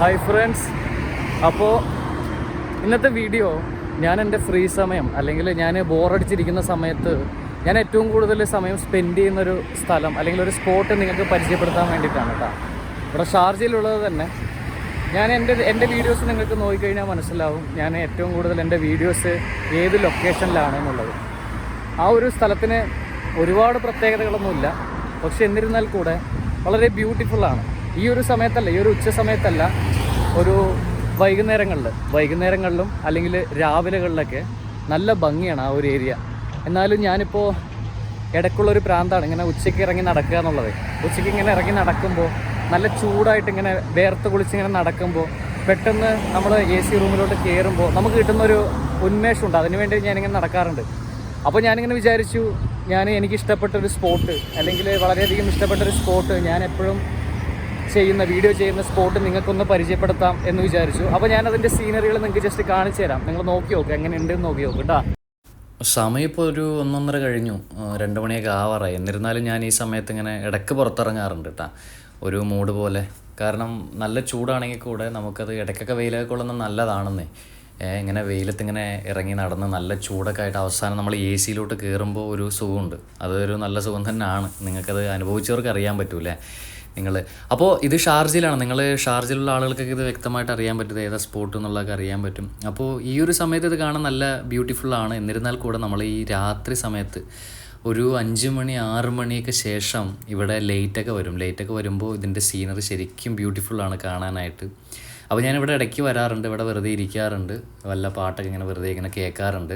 Hi friends അപ്പോൾ ഇന്നത്തെ video ഞാൻ എന്റെ ഫ്രീ സമയം അല്ലെങ്കിൽ ഞാൻ ബോറടിച്ചിരിക്കുന്ന സമയത്ത് ഞാൻ ഏറ്റവും കൂടുതൽ സമയം സ്പെൻഡ് ചെയ്യുന്നൊരു സ്ഥലം അല്ലെങ്കിൽ ഒരു സ്പോട്ട് നിങ്ങൾക്ക് പരിചയപ്പെടുത്താൻ വേണ്ടിയിട്ടാണ് കേട്ടോ ഇവിടെ ഷാർജയിലുള്ളത് തന്നെ. ഞാൻ എന്റെ എന്റെ വീഡിയോസ് നിങ്ങൾക്ക് നോക്കിക്കഴിഞ്ഞാൽ മനസ്സിലാവും ഞാൻ ഏറ്റവും കൂടുതൽ എന്റെ വീഡിയോസ് ഏത് ലൊക്കേഷനിലാണ് എന്നുള്ളത്. ആ ഒരു സ്ഥലത്തിന് ഒരുപാട് പ്രത്യേകതകളൊന്നുമില്ല. പക്ഷെ എന്നിരുന്നാൽ കൂടെ വളരെ ബ്യൂട്ടിഫുള്ളാണ് ഈ ഒരു സമയത്തല്ല ഈ ഒരു ഉച്ച സമയത്തല്ല ഒരു വൈകുന്നേരങ്ങളിൽ വൈകുന്നേരങ്ങളിലും അല്ലെങ്കിൽ രാവിലെകളിലൊക്കെ നല്ല ഭംഗിയാണ് ആ ഒരു ഏരിയ. എന്നാലും ഞാനിപ്പോൾ ഇടയ്ക്കുള്ളൊരു പ്രാന്താണ് ഇങ്ങനെ ഉച്ചയ്ക്ക് ഇറങ്ങി നടക്കുക എന്നുള്ളത്. ഉച്ചയ്ക്ക് ഇങ്ങനെ ഇറങ്ങി നടക്കുമ്പോൾ നല്ല ചൂടായിട്ട് ഇങ്ങനെ വേർത്ത് കുളിച്ച് ഇങ്ങനെ നടക്കുമ്പോൾ പെട്ടെന്ന് നമ്മൾ എ സി റൂമിലോട്ട് കയറുമ്പോൾ നമുക്ക് കിട്ടുന്നൊരു ഉന്മേഷമുണ്ട്. അതിനുവേണ്ടി ഞാനിങ്ങനെ നടക്കാറുണ്ട്. അപ്പോൾ ഞാനിങ്ങനെ വിചാരിച്ചു ഞാൻ എനിക്ക് ഇഷ്ടപ്പെട്ട ഒരു സ്പോട്ട് അല്ലെങ്കിൽ വളരെയധികം ഇഷ്ടപ്പെട്ട ഒരു സ്പോട്ട് ഞാൻ എപ്പോഴും ചെയ്യുന്ന വീഡിയോ ചെയ്യുന്ന സ്പോട്ട് നിങ്ങൾക്കൊന്ന് പരിചയപ്പെടുത്താം എന്ന് വിചാരിച്ചു. അപ്പോൾ ഞാൻ അതിന്റെ സീനറികൾ നിങ്ങൾക്ക് ജസ്റ്റ് കാണിച്ചു തരാം. നിങ്ങൾ നോക്കി എങ്ങനെയുണ്ട് എന്ന് നോക്കി നോക്കുക സമയം ഇപ്പോൾ ഒരു ഒന്നൊന്നര കഴിഞ്ഞു. രണ്ട് മണിയൊക്കെ ആവാറായി. എന്നിരുന്നാലും ഞാൻ ഈ സമയത്ത് ഇങ്ങനെ ഇടയ്ക്ക് പുറത്തിറങ്ങാറുണ്ട് കേട്ടോ ഒരു മൂഡ് പോലെ. കാരണം നല്ല ചൂടാണെങ്കിൽ കൂടെ നമുക്കത് ഇടയ്ക്കൊക്കെ വെയിലൊക്കെ കൊള്ളുന്നത് നല്ലതാണെന്നേ. ഇങ്ങനെ വെയിലത്ത് ഇങ്ങനെ ഇറങ്ങി നടന്ന് നല്ല ചൂടൊക്കെ ആയിട്ട് അവസാനം നമ്മൾ എ സിയിലോട്ട് കയറുമ്പോൾ ഒരു സുഖമുണ്ട്. അതൊരു നല്ല സുഖം തന്നെയാണ് നിങ്ങൾക്കത് അനുഭവിച്ചവർക്ക് അറിയാൻ പറ്റൂലേ നിങ്ങൾ അപ്പോൾ ഇത് ഷാർജയിലാണ്. നിങ്ങൾ ഷാർജയിലുള്ള ആളുകൾക്കൊക്കെ ഇത് വ്യക്തമായിട്ട് അറിയാൻ പറ്റും ഏതാ സ്പോട്ട് എന്നുള്ളതൊക്കെ അറിയാൻ പറ്റും. അപ്പോൾ ഈ ഒരു സമയത്ത് ഇത് കാണാൻ നല്ല ബ്യൂട്ടിഫുള്ളാണ് എന്നിരുന്നാൽ കൂടെ നമ്മൾ ഈ രാത്രി സമയത്ത് ഒരു അഞ്ച് മണി ആറ് മണിയൊക്കെ ശേഷം ഇവിടെ ലൈറ്റൊക്കെ വരും. ലൈറ്റൊക്കെ വരുമ്പോൾ ഇതിന്റെ സീനറി ശരിക്കും ബ്യൂട്ടിഫുള്ളാണ് കാണാനായിട്ട്. അപ്പോൾ ഞാനിവിടെ ഇടയ്ക്ക് വരാറുണ്ട് ഇവിടെ വെറുതെ ഇരിക്കാറുണ്ട്. വല്ല പാട്ടൊക്കെ ഇങ്ങനെ വെറുതെ ഇങ്ങനെ കേൾക്കാറുണ്ട്.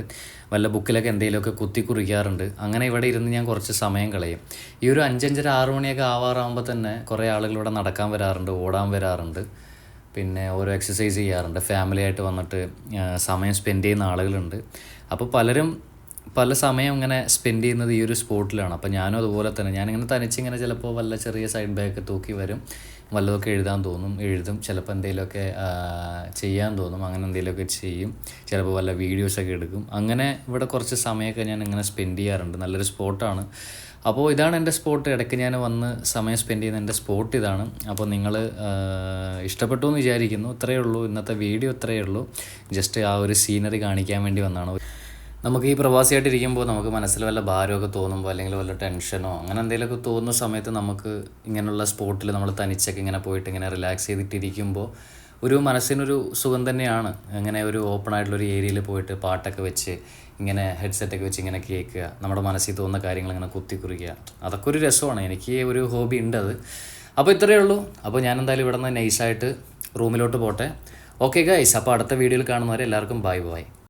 വല്ല ബുക്കിലൊക്കെ എന്തെങ്കിലുമൊക്കെ കുത്തി കുറിക്കാറുണ്ട്. അങ്ങനെ ഇവിടെ ഇരുന്ന് ഞാൻ കുറച്ച് സമയം കളയും. ഈ ഒരു അഞ്ചഞ്ചര ആറ് മണിയൊക്കെ ആവാറാകുമ്പോൾ തന്നെ കുറേ ആളുകൾ ഇവിടെ നടക്കാൻ വരാറുണ്ട് ഓടാൻ വരാറുണ്ട്. പിന്നെ ഓരോ എക്സസൈസ് ചെയ്യാറുണ്ട്. ഫാമിലിയായിട്ട് വന്നിട്ട് സമയം സ്പെൻഡ് ചെയ്യുന്ന ആളുകളുണ്ട്. അപ്പോൾ പലരും പല സമയം ഇങ്ങനെ സ്പെൻഡ് ചെയ്യുന്നത് ഈ ഒരു സ്പോട്ടിലാണ് അപ്പോൾ ഞാനും അതുപോലെ തന്നെ ഞാനിങ്ങനെ തനിച്ചിങ്ങനെ ചിലപ്പോൾ വല്ല ചെറിയ സൈഡ് ബാഗ് തൂക്കി വരും വല്ലതൊക്കെ എഴുതാൻ തോന്നും എഴുതും ചിലപ്പോൾ എന്തെങ്കിലുമൊക്കെ ചെയ്യാൻ തോന്നും അങ്ങനെ എന്തെങ്കിലുമൊക്കെ ചെയ്യും ചിലപ്പോൾ വല്ല വീഡിയോസൊക്കെ എടുക്കും. അങ്ങനെ ഇവിടെ കുറച്ച് സമയമൊക്കെ ഞാൻ ഇങ്ങനെ സ്പെൻഡ് ചെയ്യാറുണ്ട്. നല്ലൊരു സ്പോട്ടാണ് അപ്പോൾ ഇതാണ് എന്റെ സ്പോട്ട് ഇടയ്ക്ക് ഞാൻ വന്ന് സമയം സ്പെൻഡ് ചെയ്യുന്ന എന്റെ സ്പോട്ട് ഇതാണ്. അപ്പോൾ നിങ്ങൾ ഇഷ്ടപ്പെട്ടു എന്ന് വിചാരിക്കുന്നു. ഇത്രയേ ഉള്ളൂ. ഇന്നത്തെ വീഡിയോ ഇത്രയേ ഉള്ളൂ. ജസ്റ്റ് ആ ഒരു സീനറി കാണിക്കാൻ വേണ്ടി വന്നതാണ്. നമുക്ക് ഈ പ്രവാസിയായിട്ട് ഇരിക്കുമ്പോൾ നമുക്ക് മനസ്സിൽ വല്ല ഭാരമൊക്കെ തോന്നുമ്പോൾ അല്ലെങ്കിൽ വല്ല ടെൻഷനോ അങ്ങനെ എന്തെങ്കിലുമൊക്കെ തോന്നുന്ന സമയത്ത് നമുക്ക് ഇങ്ങനെയുള്ള സ്പോട്ടിൽ നമ്മൾ തനിച്ചൊക്കെ ഇങ്ങനെ പോയിട്ട് ഇങ്ങനെ റിലാക്സ് ചെയ്തിട്ടിരിക്കുമ്പോൾ ഒരു മനസ്സിനൊരു സുഖം തന്നെയാണ്. അങ്ങനെ ഒരു ഓപ്പൺ ആയിട്ടുള്ള ഒരു ഏരിയയിൽ പോയിട്ട് പാട്ടൊക്കെ വെച്ച് ഇങ്ങനെ ഹെഡ്സെറ്റൊക്കെ വെച്ച് ഇങ്ങനെ കേൾക്കുക നമ്മുടെ മനസ്സിൽ തോന്നുന്ന കാര്യങ്ങൾ ഇങ്ങനെ കുത്തി കുറിക്കുക അതൊക്കെ ഒരു രസമാണ്. എനിക്ക് ഒരു ഹോബി ഉണ്ട് അത്. അപ്പോൾ ഇത്രയേ ഉള്ളൂ. അപ്പോൾ ഞാൻ എന്തായാലും ഇവിടെ നിന്ന് നൈസായിട്ട് റൂമിലോട്ട് പോട്ടെ. ഓക്കെ ഗൈസ് അപ്പോൾ അടുത്ത വീഡിയോയിൽ കാണുന്നവരെ എല്ലാവർക്കും ബൈ ബൈ